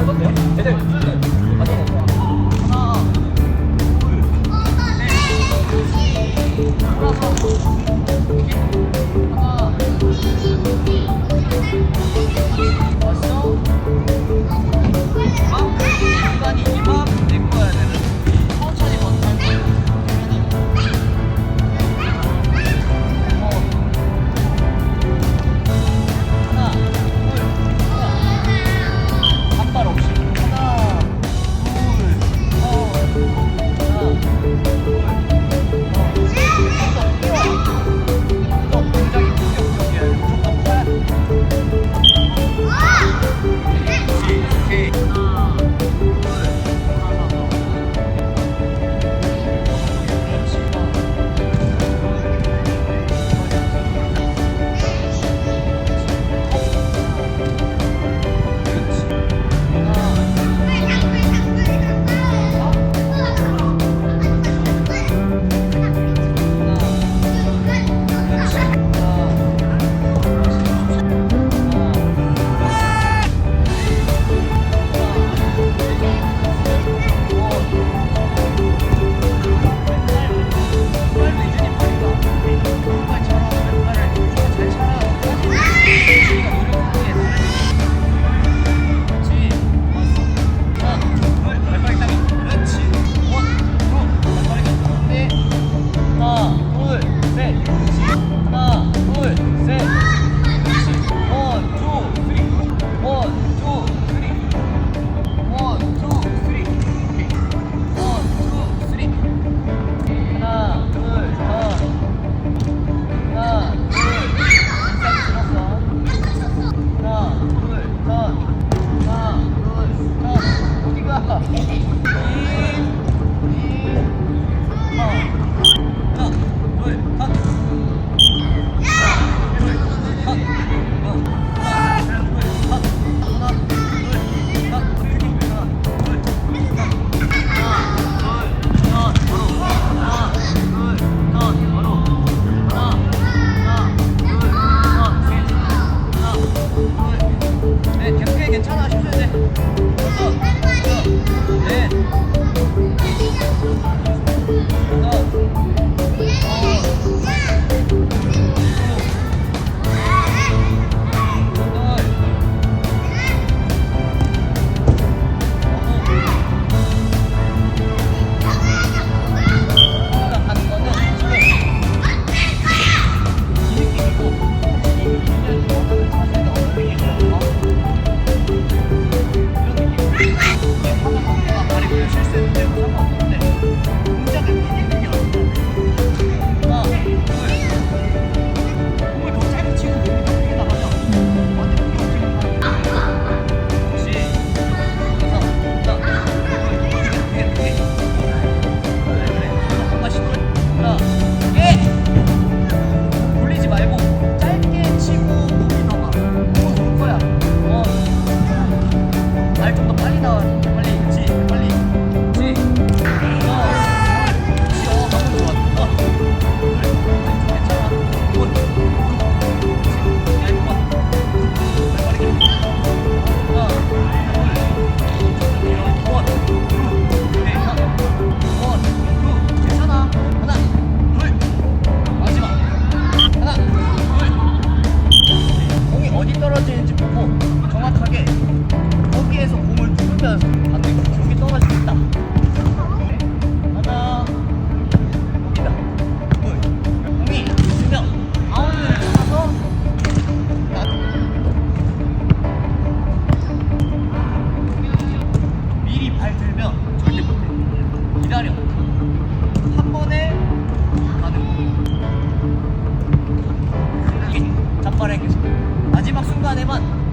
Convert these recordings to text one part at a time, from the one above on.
안 건데요? 애들 네 해봐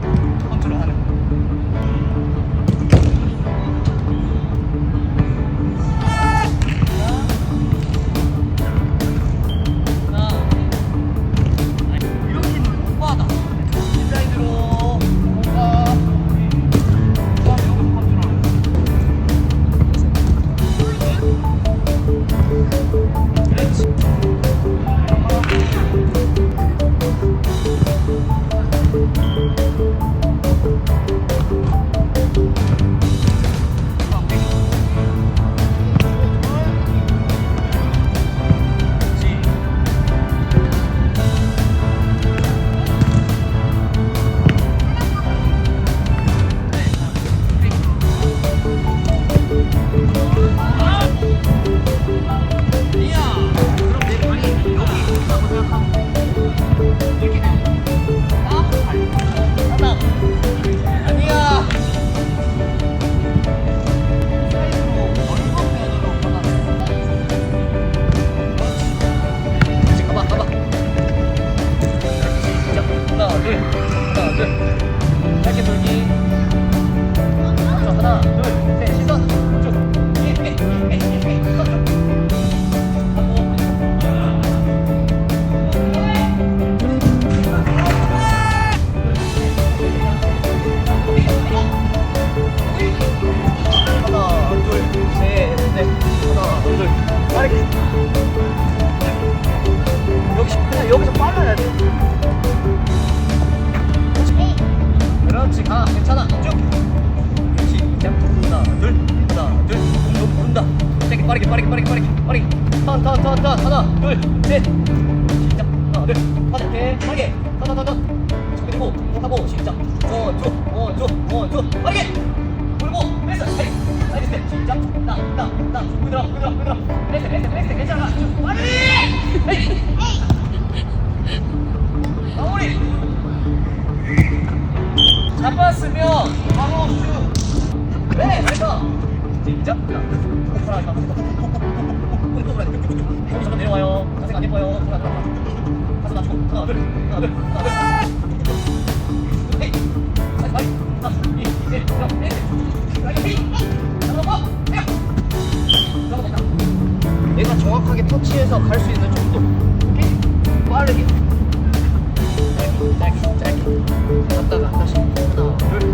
对 우리. 턴턴턴턴 하나 둘셋. 시작. 하나 둘. 빠르게 빠르게 턴턴턴턴 저기 들고 하고 시작 원투 원투 원투 빠르게 돌고 패스 사이드 사이드 스텝. 시작. 나나나. 흔들어 흔들어 흔들어. 레스 레스 레스 괜찮아. 내가 정확하게 터치해서 갈 수 있는 정도. 오케이? 빠르게. 짧게 짧게 짧게. 갔다가 다시. 하나 둘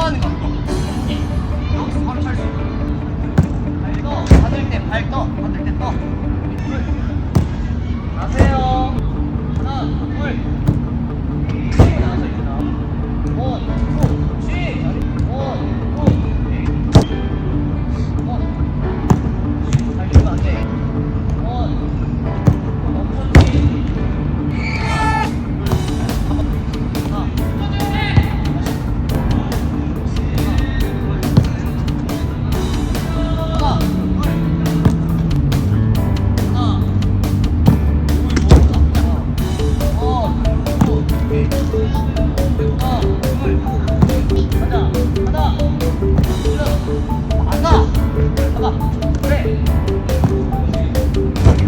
커하는 거. 예. 여기서 바로 찰수 있고. 발 떠. 받을 때 발 떠. 받을 때 떠.